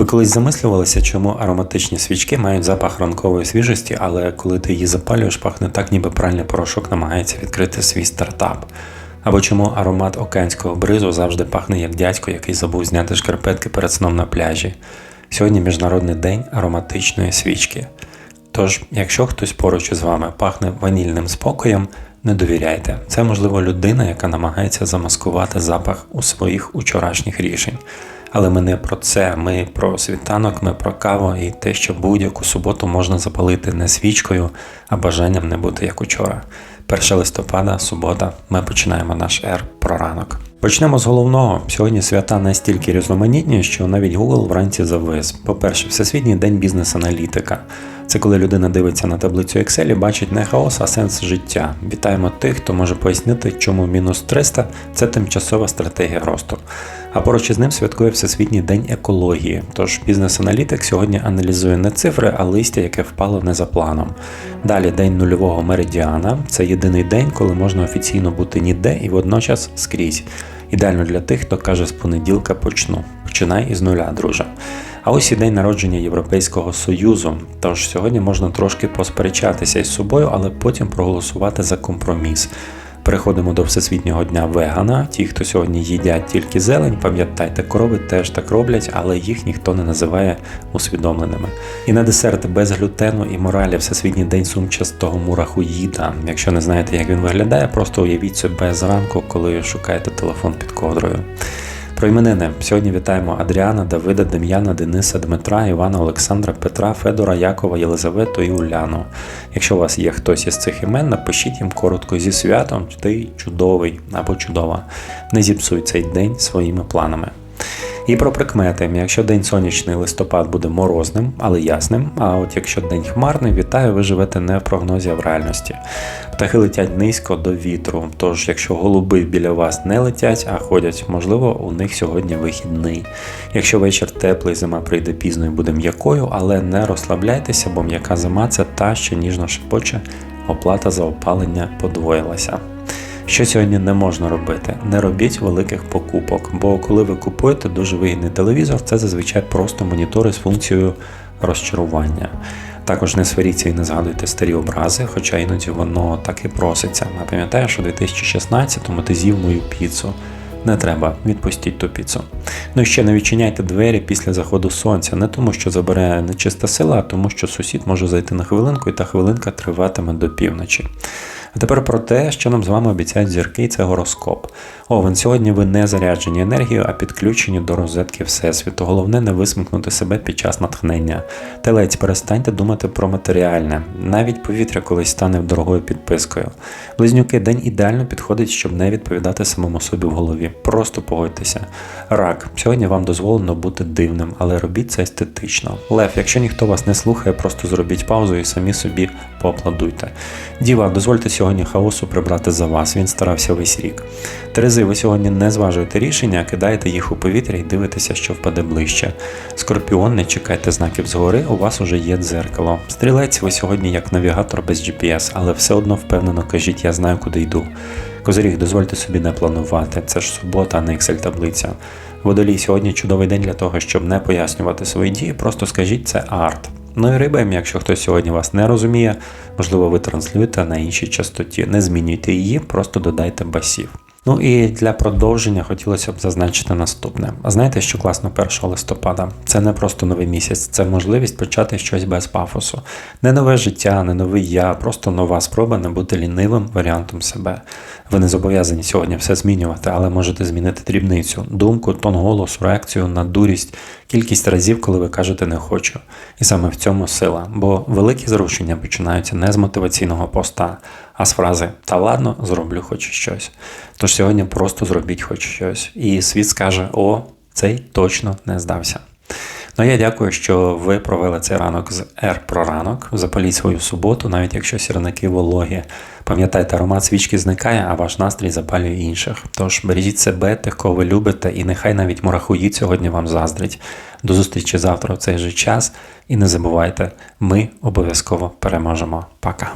Ви колись замислювалися, чому ароматичні свічки мають запах ранкової свіжості, але коли ти її запалюєш, пахне так, ніби пральний порошок намагається відкрити свій стартап. Або чому аромат океанського бризу завжди пахне як дядько, який забув зняти шкарпетки перед сном на пляжі. Сьогодні Міжнародний день ароматичної свічки. Тож, якщо хтось поруч із вами пахне ванільним спокоєм, не довіряйте. Це можливо людина, яка намагається замаскувати запах у своїх учорашніх рішень. Але ми не про це, ми про світанок, ми про каву і те, що будь-яку суботу можна запалити не свічкою, а бажанням не бути як учора. 1 листопада, субота, ми починаємо наш ер про ранок. Почнемо з головного. Сьогодні свята настільки різноманітні, що навіть Google вранці завис. По-перше, Всесвітній день бізнес-аналітика. Це коли людина дивиться на таблицю Excel і бачить не хаос, а сенс життя. Вітаємо тих, хто може пояснити, чому мінус 300 це тимчасова стратегія росту. А поруч із ним святкує Всесвітній день екології. Тож бізнес-аналітик сьогодні аналізує не цифри, а листя, яке впало не за планом. Далі день нульового меридіана. Це єдиний день, коли можна офіційно бути ніде і водночас скрізь. Ідеально для тих, хто каже з понеділка почну. Починай із нуля, друже. А ось і день народження Європейського Союзу. Тож сьогодні можна трошки посперечатися із собою, але потім проголосувати за компроміс. Переходимо до Всесвітнього дня вегана. Ті, хто сьогодні їдять тільки зелень, пам'ятайте, корови теж так роблять, але їх ніхто не називає усвідомленими. І на десерт без глютену і моралі Всесвітній день сумчастого мурахуїда. Якщо не знаєте, як він виглядає, просто уявіть себе зранку, коли шукаєте телефон під ковдрою. Про іменини сьогодні вітаємо Адріана, Давида, Дем'яна, Дениса, Дмитра, Івана, Олександра, Петра, Федора, Якова, Єлизавету і Уляну. Якщо у вас є хтось із цих імен, напишіть їм коротко зі святом, ти чудовий або чудова. Не зіпсуй цей день своїми планами. І про прикмети. Якщо день сонячний листопад буде морозним, але ясним, а от якщо день хмарний, вітаю, ви живете не в прогнозі, а в реальності. Птахи летять низько до вітру. Тож, якщо голуби біля вас не летять, а ходять, можливо, у них сьогодні вихідний. Якщо вечір теплий, зима прийде пізно і буде м'якою, але не розслабляйтеся, бо м'яка зима це та, що ніжно шепоче, оплата за опалення подвоїлася. Що сьогодні не можна робити? Не робіть великих покупок, бо коли ви купуєте дуже вигідний телевізор, це зазвичай просто монітори з функцією розчарування. Також не сваріться і не згадуйте старі образи, хоча іноді воно так і проситься. Пам'ятаю, що у 2016-му ти з'їв мою піцу. Не треба, відпустіть ту піцу. Ну і ще не відчиняйте двері після заходу сонця, не тому, що забере нечиста сила, а тому, що сусід може зайти на хвилинку, і та хвилинка триватиме до півночі. А тепер про те, що нам з вами обіцяють зірки, це гороскоп. Овен, сьогодні ви не заряджені енергією, а підключені до розетки Всесвіту. Головне не висмикнути себе під час натхнення. Телець, перестаньте думати про матеріальне. Навіть повітря колись стане дорогою підпискою. Близнюки, день ідеально підходить, щоб не відповідати самому собі в голові. Просто погодьтеся. Рак, сьогодні вам дозволено бути дивним, але робіть це естетично. Лев, якщо ніхто вас не слухає, просто зробіть паузу і самі собі поаплодуйте. Діва, дозвольте сьогодні хаосу прибрати за вас. Він старався весь рік. Терези, ви сьогодні не зважуєте рішення, а кидаєте їх у повітря і дивитеся, що впаде ближче. Скорпіон, не чекайте знаків згори, у вас уже є дзеркало. Стрілець, ви сьогодні як навігатор без GPS, але все одно впевнено кажіть, я знаю, куди йду. Козиріг, дозвольте собі не планувати. Це ж субота, а не Excel-таблиця. Водолій, сьогодні чудовий день для того, щоб не пояснювати свої дії, просто скажіть це арт. Ну і риби, якщо хтось сьогодні вас не розуміє, можливо, ви транслюєте на іншій частоті. Не змінюйте її, просто додайте басів. Ну і для продовження хотілося б зазначити наступне. Знаєте, що класно 1 листопада? Це не просто новий місяць, це можливість почати щось без пафосу. Не нове життя, не новий я, просто нова спроба не бути лінивим варіантом себе. Ви не зобов'язані сьогодні все змінювати, але можете змінити дрібницю, думку, тон голосу, реакцію на дурість, кількість разів, коли ви кажете не хочу. І саме в цьому сила, бо великі зрушення починаються не з мотиваційного поста, а з фрази Та ладно, зроблю хоч щось. Тож сьогодні просто зробіть хоч щось. І світ скаже: О, цей точно не здався. Ну я дякую, що ви провели цей ранок з Р про ранок. Запаліть свою суботу, навіть якщо сірники вологі. Пам'ятайте, аромат свічки зникає, а ваш настрій запалює інших. Тож бережіть себе, тих, кого ви любите, і нехай навіть мурахуїд сьогодні вам заздрить. До зустрічі завтра в цей же час. І не забувайте, ми обов'язково переможемо. Пока.